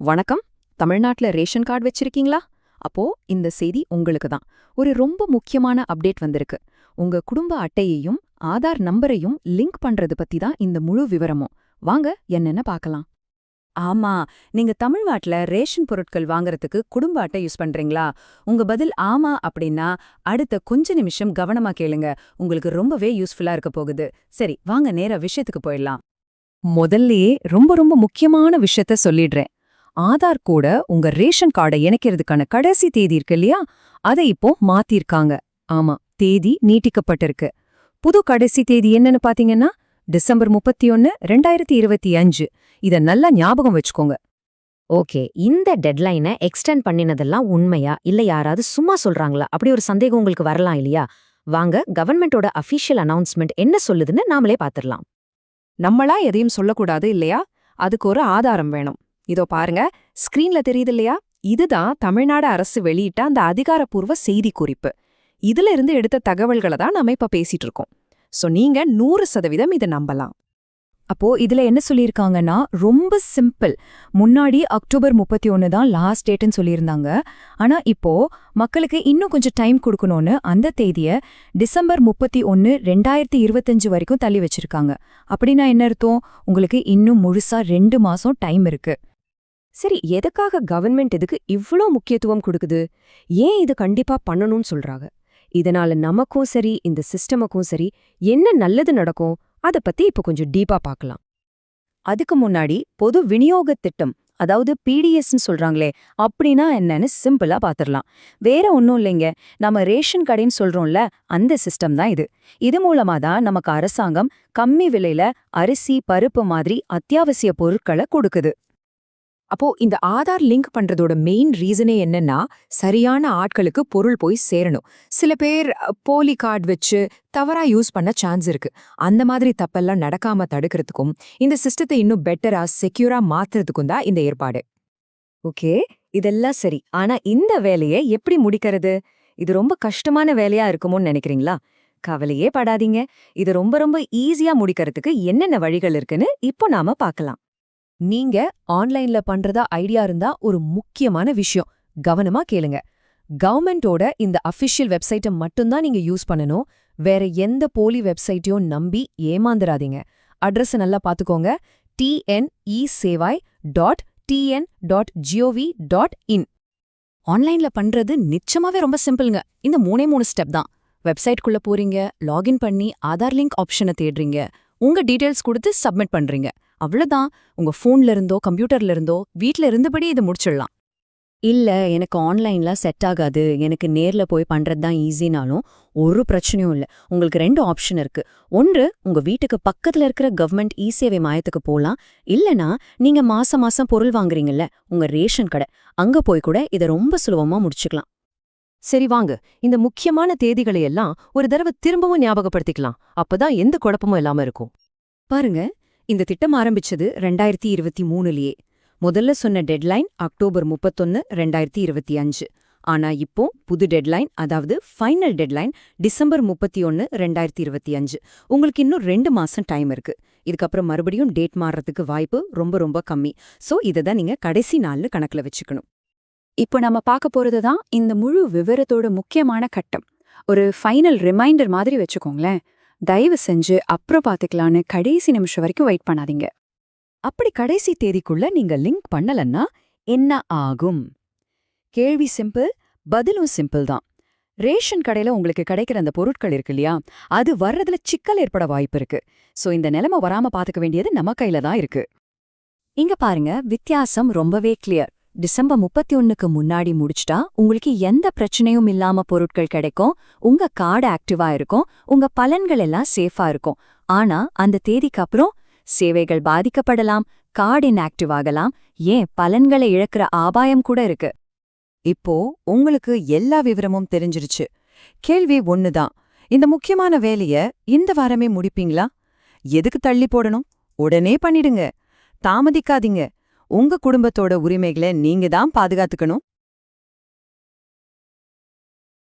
வணக்கம். தமிழ்நாட்டுல ration card வச்சிருக்கீங்களா? அப்போ இந்த செய்தி உங்களுக்கு தான். ஒரு ரொம்ப முக்கியமான அப்டேட் வந்திருக்கு. உங்க குடும்ப அட்டையையும் ஆதார் நம்பரையும் லிங்க் பண்றது பத்தி தான் இந்த முழு விவரமும். வாங்க என்னென்ன பார்க்கலாம். ஆமா நீங்க தமிழ்நாட்டுல ரேஷன் பொருட்கள் வாங்குறதுக்கு குடும்ப அட்டை யூஸ் பண்றீங்களா? உங்க பதில் ஆமா அப்படின்னா அடுத்த கொஞ்ச நிமிஷம் கவனமா கேளுங்க. உங்களுக்கு ரொம்பவே யூஸ்ஃபுல்லா இருக்க போகுது. சரி வாங்க நேரா விஷயத்துக்கு போயிடலாம். முதல்லயே ரொம்ப ரொம்ப முக்கியமான விஷயத்த சொல்லிடுறேன். ஆதார் கூட உங்க ரேஷன் கார்டை இணைக்கிறதுக்கான கடைசி தேதி இருக்கு இல்லையா? அதை இப்போ மாத்திருக்காங்க. ஆமா தேதி நீட்டிக்கப்பட்டிருக்கு. புது கடைசி தேதி என்னன்னு பாத்தீங்கன்னா டிசம்பர் முப்பத்தி ஒன்னு ரெண்டாயிரத்தி இருபத்தி அஞ்சு. இத நல்லா ஞாபகம் வச்சுக்கோங்க. ஓகே இந்த டெட்லைனை எக்ஸ்டெண்ட் பண்ணினதெல்லாம் உண்மையா? இல்ல யாராவது சும்மா சொல்றாங்களா? அப்படி ஒரு சந்தேகம் உங்களுக்கு வரலாம் இல்லையா? வாங்க கவர்மெண்டோட அஃபிஷியல் அனௌன்ஸ்மெண்ட் என்ன சொல்லுதுன்னு நாமளே பாத்துரலாம். நம்மளா எதையும் சொல்லக்கூடாது இல்லையா? அதுக்கு ஒரு ஆதாரம் வேணும். இதோ பாருங்க ஸ்கிரீன்ல தெரியுது இல்லையா? இதுதான் தமிழ்நாடு அரசு வெளியிட்ட அந்த அதிகாரப்பூர்வ செய்தி குறிப்பு இதுல இருந்து எடுத்த தகவல்களை தான் நம்ம இப்ப பேசிட்டு இருக்கோம். சோ நீங்க நூறு சதவீதம் இதை நம்பலாம். அப்போ இதுல என்ன சொல்லியிருக்காங்கன்னா ரொம்ப சிம்பிள். முன்னாடி அக்டோபர் முப்பத்தி ஒன்னு தான் லாஸ்ட் டேட்டுன்னு சொல்லியிருந்தாங்க. ஆனா இப்போ மக்களுக்கு இன்னும் கொஞ்சம் டைம் கொடுக்கணும்னு அந்த தேதிய டிசம்பர் முப்பத்தி ஒன்னு ரெண்டாயிரத்தி இருபத்தஞ்சு வரைக்கும் தள்ளி வச்சிருக்காங்க. அப்படின்னா என்ன அர்த்தம்? உங்களுக்கு இன்னும் முழுசா ரெண்டு மாசம் டைம் இருக்கு. சரி எதுக்காக கவர்மெண்ட் இதுக்கு இவ்ளோ முக்கியத்துவம் கொடுக்குது? ஏன் இது கண்டிப்பா பண்ணணும்னு சொல்றாங்க? இதனால நமக்கும் சரி இந்த சிஸ்டமுக்கும் சரி என்ன நல்லது நடக்கும்? அத பத்தி இப்ப கொஞ்சம் டீப்பா பார்க்கலாம். அதுக்கு முன்னாடி பொது விநியோக திட்டம் அதாவது பிடிஎஸ்ன்னு சொல்றாங்களே அப்படின்னா என்னன்னு சிம்பிளா பார்த்துடலாம் வேற ஒன்றும் இல்லைங்க. நம்ம ரேஷன் கடைன்னு சொல்றோம்ல அந்த சிஸ்டம் தான் இது. இது மூலமா தான் நமக்கு அரசாங்கம் கம்மி விலையில் அரிசி பருப்பு மாதிரி அத்தியாவசிய பொருட்களை கொடுக்குது. அப்போ இந்த ஆதார் லிங்க் பண்றதோட மெயின் ரீசனே என்னன்னா சரியான ஆட்களுக்கு பொருள் போய் சேரணும். சில பேர் போலி கார்டு வச்சு தவறா யூஸ் பண்ண சான்ஸ் இருக்கு. அந்த மாதிரி தப்பெல்லாம் நடக்காம தடுக்கிறதுக்கும் இந்த சிஸ்டத்தை இன்னும் பெட்டரா செக்யூரா மாத்துறதுக்கும் தான் இந்த ஏற்பாடு. ஓகே இதெல்லாம் சரி. ஆனா இந்த வேலையை எப்படி முடிக்கிறது? இது ரொம்ப கஷ்டமான வேலையா இருக்குமோன்னு நினைக்கிறீங்களா? கவலையே படாதீங்க. இது ரொம்ப ரொம்ப ஈஸியா முடிக்கிறதுக்கு என்னென்ன வழிகள் இருக்குன்னு இப்போ நாம பார்க்கலாம். நீங்க ஆன்லைன்ல பண்றதா ஐடியா இருந்தா ஒரு முக்கியமான விஷயம். கவனமா கேளுங்க. கவர்மெண்டோட இந்த அஃபிஷியல் வெப்சைட்டை மட்டும்தான் நீங்க யூஸ் பண்ணணும். வேற எந்த போலி வெப்சைட்டையும் நம்பி ஏமாந்துராதீங்க அட்ரஸ் நல்லா பாத்துக்கோங்க. TNE Sevai dot TN dot GOV dot in ஆன்லைன்ல பண்றது நிச்சயமாவே ரொம்ப சிம்பிள்ங்க. இந்த மூணே மூணு ஸ்டெப் தான். வெப்சைட்குள்ள போறீங்க லாகின் பண்ணி ஆதார் லிங்க் ஆப்ஷனை தேடுறீங்க. உங்க டீடைல்ஸ் கொடுத்து சப்மிட் பண்றீங்க. அவ்வளவுதான். உங்க போன்ல இருந்தோ கம்ப்யூட்டர்ல இருந்தோ வீட்ல இருந்தபடி இதை முடிச்சிடலாம். இல்ல எனக்கு ஆன்லைன்ல செட் ஆகாது. எனக்கு நேர்ல போய் பண்றது தான் ஈஸினாலும் ஒரு பிரச்சனையும் இல்ல. உங்களுக்கு ரெண்டு ஆப்ஷன் இருக்கு. ஒன்று உங்க வீட்டுக்கு பக்கத்துல இருக்கிற கவர்மெண்ட் இ சேவை மையத்துக்கு போலாம். இல்லனா நீங்க மாசம் மாசம் பொருள் வாங்குறீங்கல்ல உங்க ரேஷன் கடை. அங்க போய் கூட இதை ரொம்ப சுலபமா முடிச்சுக்கலாம். சரி வாங்க. இந்த முக்கியமான தேதிகளை எல்லாம் ஒரு தடவை திரும்பவும் ஞாபகப்படுத்திக்கலாம். அப்பதான் எந்த குழப்பமும் இல்லாம இருக்கும். பாருங்க இந்த திட்டம் ஆரம்பிச்சது ரெண்டாயிரத்தி இருபத்தி மூணுலயே. முதல்ல சொன்ன டெட்லைன் அக்டோபர் முப்பத்தொன்னு ரெண்டாயிரத்தி இருபத்தி அஞ்சு. ஆனா இப்போ புது டெட்லைன் அதாவது ஃபைனல் டெட்லைன் டிசம்பர் முப்பத்தி ஒன்னு ரெண்டாயிரத்தி இருபத்தி அஞ்சு. உங்களுக்கு இன்னும் ரெண்டு மாசம் டைம் இருக்கு. இதுக்கப்புறம் மறுபடியும் டேட் மாறுறதுக்கு வாய்ப்பு ரொம்ப ரொம்ப கம்மி. சோ இதை தான் நீங்க கடைசி நாள்னு கணக்குல வச்சுக்கணும். இப்போ நம்ம பார்க்க போறது தான் இந்த முழு விவரத்தோட முக்கியமான கட்டம். ஒரு ஃபைனல் ரிமைண்டர் மாதிரி வச்சுக்கோங்களேன். தயவு செஞ்சு அப்புறம் பார்த்துக்கலான்னு கடைசி நிமிஷம் வரைக்கும் வெயிட் பண்ணாதீங்க. அப்படி கடைசி தேதிக்குள்ள நீங்க லிங்க் பண்ணலன்னா என்ன ஆகும்? கேள்வி சிம்பிள் பதிலும் சிம்பிள் தான். ரேஷன் கடையில உங்களுக்கு கிடைக்கிற அந்த பொருட்கள் இருக்கு இல்லையா? அது வர்றதுல சிக்கல் ஏற்பட வாய்ப்பு இருக்கு. சோ இந்த நிலைமை வராம பாத்துக்க வேண்டியது நம்ம கையில தான் இருக்கு. இங்க பாருங்க வித்தியாசம் ரொம்பவே கிளியர் டிசம்பர் முப்பத்தி ஒன்னுக்கு முன்னாடி முடிச்சிட்டா உங்களுக்கு எந்த பிரச்சனையும் இல்லாம பொருட்கள் கிடைக்கும் உங்க கார்டு ஆக்டிவா இருக்கும் உங்க பலன்கள் எல்லாம் சேஃபா இருக்கும். ஆனா அந்த தேதிக்கு அப்புறம் சேவைகள் பாதிக்கப்படலாம் கார்டு இன்ஆக்டிவ் ஆகலாம் ஏன் பலன்களை இழக்கிற ஆபாயம் கூட இருக்கு. இப்போ உங்களுக்கு எல்லா விவரமும் தெரிஞ்சிருச்சு. கேள்வி ஒண்ணுதான் இந்த முக்கியமான வேலைய இந்த வாரமே முடிப்பீங்களா? எதுக்கு தள்ளி போடணும்? உடனே பண்ணிடுங்க. தாமதிக்காதீங்க. உங்க குடும்பத்தோட உரிமைகளை நீங்க தான் பாதுகாத்துக்கணும்.